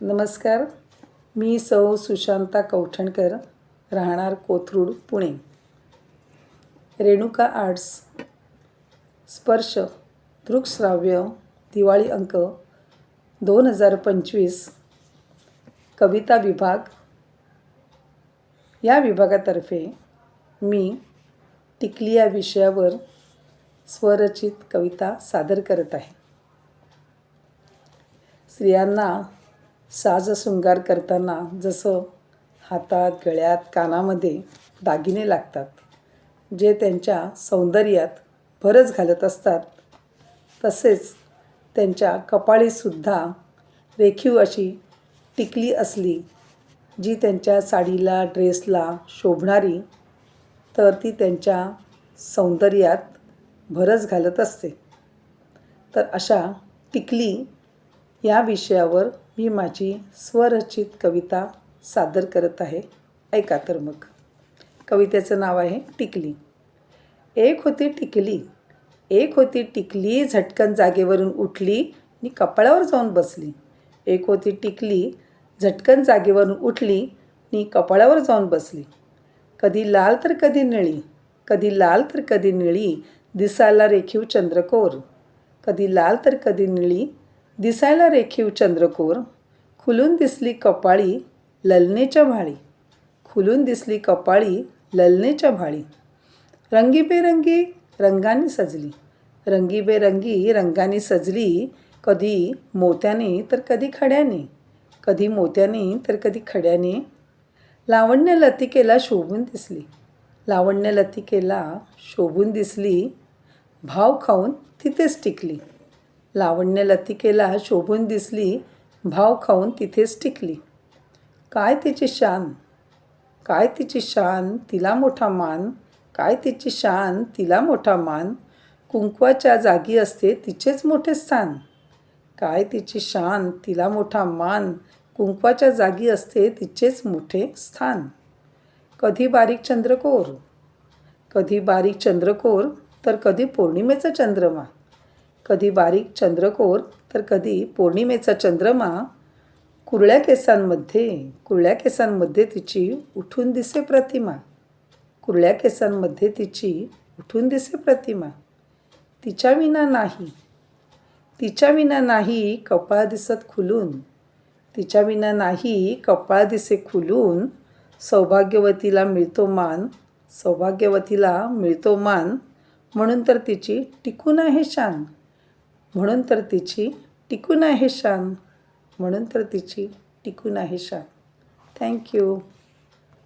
नमस्कार. मी सौ सुशांता कौठणकर राहणार कोथरूड पुणे. रेणुका आर्ट्स. स्पर्श दृकश्राव्य दिवाळी अंक दोन हजार पंचवीस. कविता विभाग. या विभागातर्फे मी टिकली या विषयावर स्वरचित कविता सादर करत आहे. स्त्रियांना साजशृंगार करताना जसं हातात गळ्यात कानामध्ये दागिने लागतात जे त्यांच्या सौंदर्यात भरच घालत असतात. तसेच त्यांच्या कपाळीसुद्धा रेखीव अशी टिकली असली जी त्यांच्या साडीला ड्रेसला शोभणारी तर ती त्यांच्या सौंदर्यात भरच घालत असते. तर अशा टिकली या विषयावर मी माझी स्वरचित कविता सादर करत आहे. ऐका तर मग. कवितेचं नाव आहे टिकली. एक होती टिकली. एक होती टिकली झटकन जागेवरून उठली आणि कपाळावर जाऊन बसली. एक होती टिकली झटकन जागेवरून उठली आणि कपाळावर जाऊन बसली. कधी लाल तर कधी निळी. कधी लाल तर कधी निळी दिसायला रेखीव चंद्रकोर. कधी लाल तर कधी निळी दिसायला रेखीव चंद्रकोर खुलून दिसली कपाळी ललनेच्या भाळी. खुलून दिसली कपाळी ललनेच्या भाळी. रंगीबेरंगी रंगाने सजली. रंगीबेरंगी रंगाने सजली कधी मोत्याने तर कधी खड्याने. कधी मोत्याने तर कधी खड्याने. लावण्य लतिकेला शोभून दिसली. लावण्य लतिकेला शोभून दिसली. भाव खाऊन तिथेच टिकली. लावण्य लतिकेला शोभून दिसली भाव खाऊन तिथेच टिकली. काय तिची शान? काय तिची शान? तिला मोठा मान? काय तिची शान? तिला मोठा मान? कुंकवाच्या जागी असते तिचेच मोठे स्थान. काय तिची शान? तिला मोठा मान? कुंकवाच्या जागी असते तिचेच मोठे स्थान. कधी बारीक चंद्रकोर? कधी बारीक चंद्रकोर? तर कधी पौर्णिमेचा चंद्रमा? कधी बारीक चंद्रकोर तर कधी पौर्णिमेचा चंद्रमा कुरळ्या केसांमध्ये. कुरळ्या केसांमध्ये तिची उठून दिसे प्रतिमा. कुरळ्या केसांमध्ये तिची उठून दिसे प्रतिमा. तिच्या विना नाही. तिच्या विना नाही कपाळ दिसत खुलून. तिच्या विना नाही कपाळ दिसे खुलून. सौभाग्यवतीला मिळतो मान. सौभाग्यवतीला मिळतो मान. म्हणून तर तिची टिकून आहे शान. म्हणून तर तिची टिकून आहे शान. म्हणून तर तिची टिकून आहे शान. थँक्यू